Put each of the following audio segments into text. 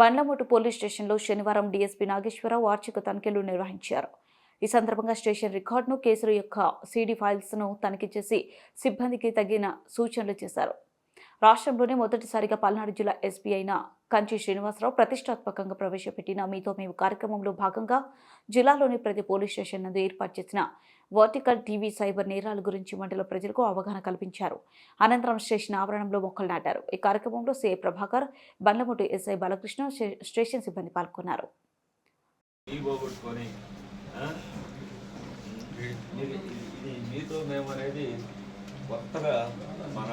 బండ్లమూటు police స్టేషన్లో శనివారం DSP Nageswararao వార్షిక తనిఖీలు నిర్వహించారు. ఈ సందర్భంగా స్టేషన్ రికార్డును కేసుల యొక్క సీడీ ఫైల్స్ను తనిఖీ చేసి సిబ్బందికి తగిన సూచనలు చేశారు. రాష్ట్రంలోనే మొదటిసారిగా పల్నాడు జిల్లా ఎస్పీ అయిన కంచి శ్రీనివాసరావు ప్రతిష్టాత్మకంగా ప్రవేశపెట్టిన మీతో మేము కార్యక్రమంలో భాగంగా జిల్లాలోని ప్రతి పోలీస్ స్టేషన్ నందు ఏర్పాటు చేసిన వర్టికల్ టీవీ సైబర్ నేరాల గురించి మండల ప్రజలకు అవగాహన కల్పించారు. అనంతరం స్టేషన్ ఆవరణంలో మొక్కలు నాటారు. ఈ కార్యక్రమంలో సిఐ ప్రభాకర్ బండ్లమూటి ఎస్ఐ బాలకృష్ణ స్టే- స్టేషన్ సిబ్బంది పాల్గొన్నారు. మీతో మేము అనేది కొత్తగా మన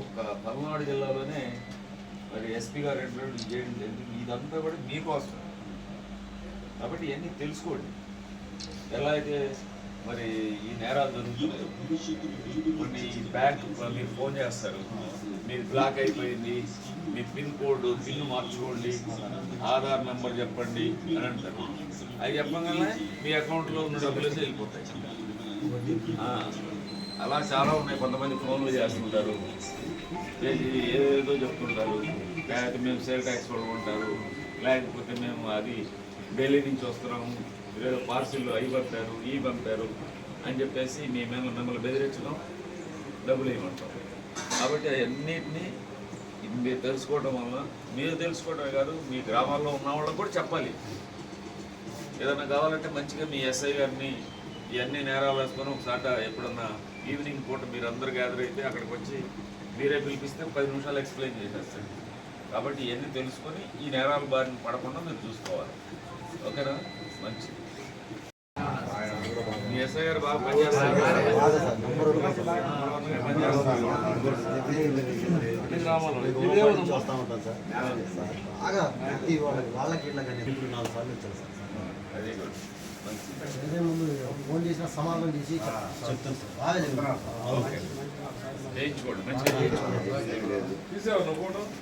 ఒక పల్నాడు జిల్లాలోనే మరి ఎస్పీ గారు ఇంట్రడ్యూస్ చేయడం జరిగింది ఇదంతా కూడా మీకోసం కాబట్టి ఇవన్నీ తెలుసుకోండి. ఎలా అయితే మరి ఈ నేరాలు జరుగుతున్నాయి కొన్ని బ్యాంక్ మీరు ఫోన్ చేస్తారు మీరు బ్లాక్ అయిపోయింది మీ పిన్ కోడ్ పిన్ మార్చుకోండి ఆధార్ నెంబర్ చెప్పండి అని అంటారు. అది చెప్పగానే మీ అకౌంట్లో ఉన్న డబ్బులు వెళ్ళిపోతాయి. అలా చాలా ఉన్నాయి. కొంతమంది ఫోన్లు చేస్తుంటారు. చేసి ఏదేదో చెప్తుంటారు. లేకపోతే మేము సేల్ ట్యాక్స్ పడుకుంటారు లేకపోతే మేము అది ఢిల్లీ నుంచి వస్తున్నాము. ఏదో పార్సిల్లో అవి పంపారు ఈ పంపారు అని చెప్పేసి మీ మేము మిమ్మల్ని బెదిరించడం డబ్బులు ఇవ్వమంటాం. కాబట్టి అన్నిటినీ మీరు తెలుసుకోవడం వల్ల మీరు తెలుసుకోవడమే కాదు మీ గ్రామాల్లో ఉన్న వాళ్ళకి కూడా చెప్పాలి. ఏదైనా కావాలంటే మంచిగా మీ ఎస్ఐ గారిని ఇవన్నీ నేరాలు వేసుకొని ఒకసాట ఎప్పుడన్నా ఈవినింగ్ పూట మీరు అందరు గ్యాదర్ అయితే అక్కడికి వచ్చి మీరే పిలిపిస్తే పది నిమిషాలు ఎక్స్ప్లెయిన్ చేసేస్తారు. కాబట్టి ఇవన్నీ తెలుసుకొని ఈ నేరాల బారిన పడకుండా మీరు చూసుకోవాలి. ఓకేనా? మంచిది. మీ ఎస్ఐ గారు బాగా పనిచేస్తారు అన్ని గ్రామాల్లో ఇదే ఉందమ్మా. చూస్తూ ఉంటాను సార్ బాగా ప్రతి వాళ్ళకి వాళ్ళకి నాలుగు సార్లు సార్. వెరీ అదే ముందు ఫోన్ చేసిన సమాధానం చేసి చెప్తాను సార్